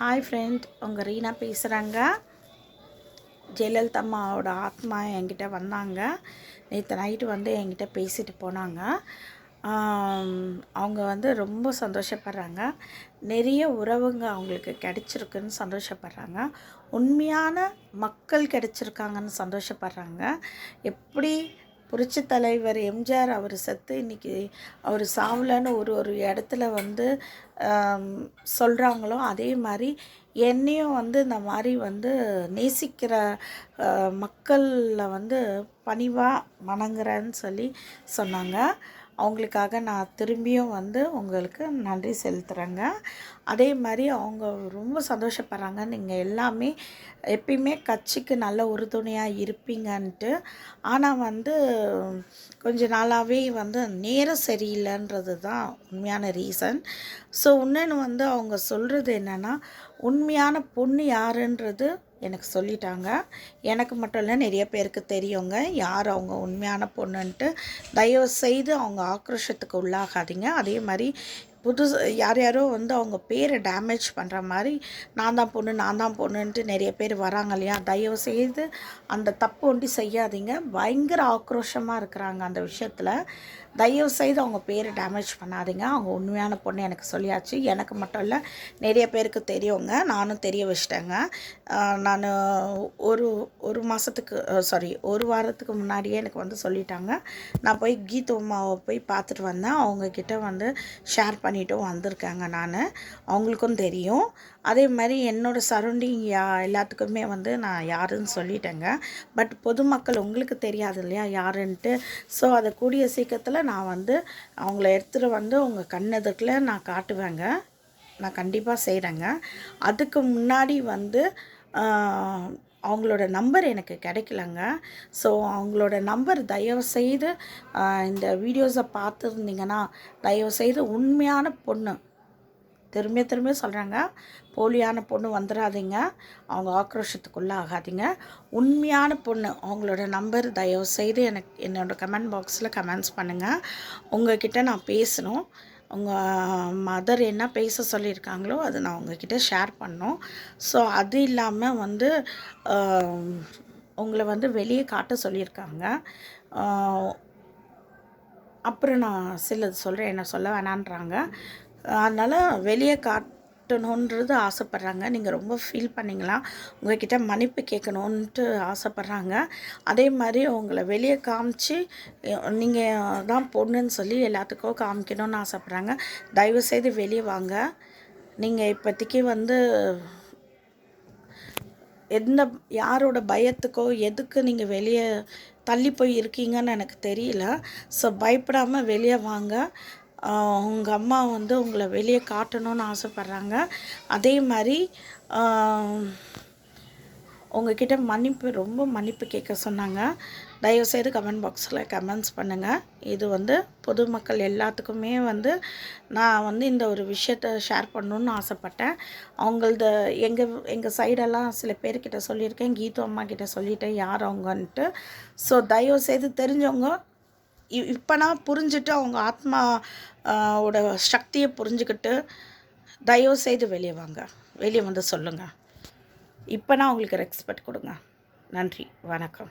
Hi friend உங்கள் ரீனா பேசுகிறாங்க ஜெயலலிதா அம்மாவோட ஆத்மா என்கிட்ட வந்தாங்க. நேற்று நைட்டு வந்து என்கிட்ட பேசிட்டு போனாங்க. அவங்க வந்து ரொம்ப சந்தோஷப்படுறாங்க. நிறைய உறவுங்க அவங்களுக்கு கிடைச்சிருக்குன்னு சந்தோஷப்படுறாங்க. உண்மையான மக்கள் கிடச்சிருக்காங்கன்னு சந்தோஷப்படுறாங்க. எப்படி புரட்சி தலைவர் எம்ஜிஆர் அவர் செத்து இன்னைக்கு அவர் சாவலன்னு ஒரு ஒரு இடத்துல வந்து சொல்கிறாங்களோ அதே மாதிரி என்னையும் வந்து இந்த மாதிரி வந்து நேசிக்கிற மக்களில் வந்து பணிவாக வணங்குறேன்னு சொல்லி சொன்னாங்க. அவங்களுக்காக நான் திரும்பியும் வந்து உங்களுக்கு நன்றி செலுத்துகிறேங்க அதே மாதிரி அவங்க ரொம்ப சந்தோஷப்படுறாங்க. நீங்கள் எல்லாமே எப்பயுமே கட்சிக்கு நல்ல உறுதுணையாக இருப்பீங்கன்ட்டு. ஆனால் வந்து கொஞ்ச நாளாகவே வந்து நேரம் சரியில்லைன்றது தான் உண்மையான ரீசன் ஸோ இன்னொன்று வந்து அவங்க சொல்கிறது என்னென்னா உண்மையான பொண்ணு யாருன்றது எனக்கு சொல்லிட்டாங்க. எனக்கு மட்டும் இல்லை நிறைய பேருக்கு தெரியுங்க. யார் அவங்க உண்மையான பொண்ணுன்ட்டு தயவு செய்து அவங்க ஆக்ரோஷத்துக்கு உள்ளாகாதீங்க. அதே மாதிரி புதுசு யார் யாரோ வந்து அவங்க பேரை டேமேஜ் பண்ணுற மாதிரி நான் தான் பொண்ணு நான் தான் பொண்ணுன்ட்டு நிறைய பேர் வராங்க இல்லையா? தயவு செய்து அந்த தப்பு ஒண்டி செய்யாதீங்க. பயங்கர ஆக்ரோஷமாக இருக்கிறாங்க அந்த விஷயத்தில். தயவு செய்து அவங்க பேரை டேமேஜ் பண்ணாதீங்க. அவங்க உண்மையான பொண்ணு எனக்கு சொல்லியாச்சு. எனக்கு மட்டும் இல்லை நிறைய பேருக்கு தெரியுங்க. நானும் தெரிய வச்சிட்டேங்க. நான் ஒரு ஒரு மாதத்துக்கு சாரி ஒரு வாரத்துக்கு முன்னாடியே எனக்கு வந்து சொல்லிட்டாங்க. நான் போய் கீத அம்மாவை போய் பார்த்துட்டு வந்தேன். அவங்கக்கிட்ட வந்து ஷேர் பண்ணி பண்ணிட்டும் வந்திருக்காங்க நான். அவங்களுக்கும் தெரியும். அதே மாதிரி என்னோடய சரௌண்டிங் யா எல்லாத்துக்குமே வந்து நான் யாருன்னு சொல்லிட்டேங்க. பட் பொதுமக்கள் உங்களுக்கு தெரியாது இல்லையா யாருன்ட்டு. ஸோ அதை கூடிய சீக்கிரத்தில் நான் வந்து அவங்கள எடுத்துகிட்டு வந்து உங்கள் கண்ணெதுக்கில் நான் காட்டுவேங்க. நான் கண்டிப்பாக செய்கிறேங்க அதுக்கு முன்னாடி வந்து அவங்களோட நம்பர் எனக்கு கிடைக்கலங்க. ஸோ அவங்களோட நம்பர் தயவு செய்து இந்த வீடியோஸை பார்த்துருந்தீங்கன்னா தயவு செய்து உண்மையான பொண்ணு திரும்ப திரும்ப சொல்கிறாங்க போலியான பொண்ணு வந்துடாதீங்க அவங்க ஆக்ரோஷத்துக்குள்ளே ஆகாதீங்க உண்மையான பொண்ணு அவங்களோட நம்பர் தயவு செய்து எனக்கு என்னோட கமெண்ட் பாக்ஸில் கமெண்ட்ஸ் பண்ணுங்கள் உங்ககிட்ட நான் பேசணும். உங்கள் மதர் என்ன பேச சொல்லியிருக்காங்களோ அதை நான் உங்ககிட்ட ஷேர் பண்ணோம் ஸோ அது இல்லாமல் வந்து உங்களை வந்து வெளியே காட்ட சொல்லியிருக்காங்க. அப்புறம் நான் சிலது சொல்கிறேன் என்ன சொல்ல வேணான்றாங்க. அதனால் வெளியே காட் காட்டணுன்றது ஆசைப்பட்றாங்க. நீங்கள் ரொம்ப ஃபீல் பண்ணிங்களா? உங்ககிட்ட மன்னிப்பு கேட்கணுன்ட்டு ஆசைப்பட்றாங்க. அதே மாதிரி உங்களை வெளியே காமிச்சு நீங்கள் தான் பொண்ணுன்னு சொல்லி எல்லாத்துக்கும் காமிக்கணும்னு ஆசைப்பட்றாங்க. தயவு செய்து வெளியே வாங்க. நீங்கள் இப்போதைக்கு வந்து எந்த யாரோட பயத்துக்கோ எதுக்கு நீங்கள் வெளியே தள்ளி போய் இருக்கீங்கன்னு எனக்கு தெரியல. ஸோ பயப்படாமல் வெளியே வாங்க. உங்கள் அம்மா வந்து உங்களை வெளியே காட்டணும்னு ஆசைப்பட்றாங்க. அதே மாதிரி உங்ககிட்ட மன்னிப்பு ரொம்ப மன்னிப்பு கேட்க சொன்னாங்க. தயவுசெய்து கமெண்ட் பாக்ஸில் கமெண்ட்ஸ் பண்ணுங்கள் இது வந்து பொதுமக்கள் எல்லாத்துக்குமே வந்து நான் வந்து இந்த ஒரு விஷயத்த ஷேர் பண்ணணுன்னு ஆசைப்பட்டேன். அவங்களது எங்கள் எங்கள் சைடெல்லாம் சில பேர்கிட்ட சொல்லியிருக்கேன். கீது அம்மா கிட்ட சொல்லிட்டேன் யார் அவங்கன்ட்டு. ஸோ தயவுசெய்து தெரிஞ்சவங்க இப்போனா புரிஞ்சுட்டு அவங்க ஆத்மா ஓட சக்தியை புரிஞ்சுக்கிட்டு தயவு செய்து வெளியே வாங்க. வெளியே வந்து சொல்லுங்கள் இப்போனா அவங்களுக்கு ரெஸ்பெக்ட் கொடுங்க. நன்றி. வணக்கம்.